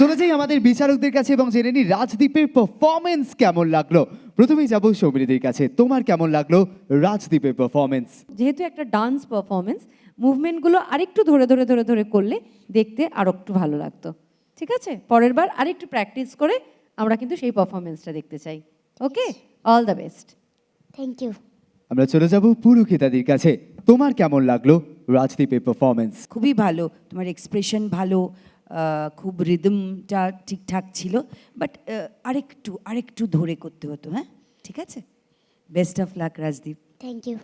চলে যাই আমাদের বিচারকদের কাছে এবং জেনে নিই রাজদীপের পারফরমেন্স কেমন লাগল। প্রথমেই যাব সৌমিনীদের কাছে। তোমার কেমন লাগল রাজদীপের পারফরমেন্স যেহেতু একটা ডান্স পারফরমেন্স মুভমেন্টগুলো আরেকটু ধরে ধরে ধরে ধরে করলে দেখতে আরও একটু ভালো লাগতো। ঠিক আছে? পরের বার আরেকটু প্র্যাকটিস করে আমরা কিন্তু সেই পারফরমেন্সটা দেখতে চাই। Okay all the best thank you আমরা চলে যাব পুরুখিতাদির কাছে। তোমার কেমন লাগল রাজদীপের পারফরমেন্স খুবই ভালো। তোমার এক্সপ্রেশন ভালো। খুব রিদমটা ঠিকঠাক ছিল বাট আরেকটু আরেকটু ধরে করতে হতো হ্যাঁ? ঠিক আছে? Best of luck Rajdeep thank you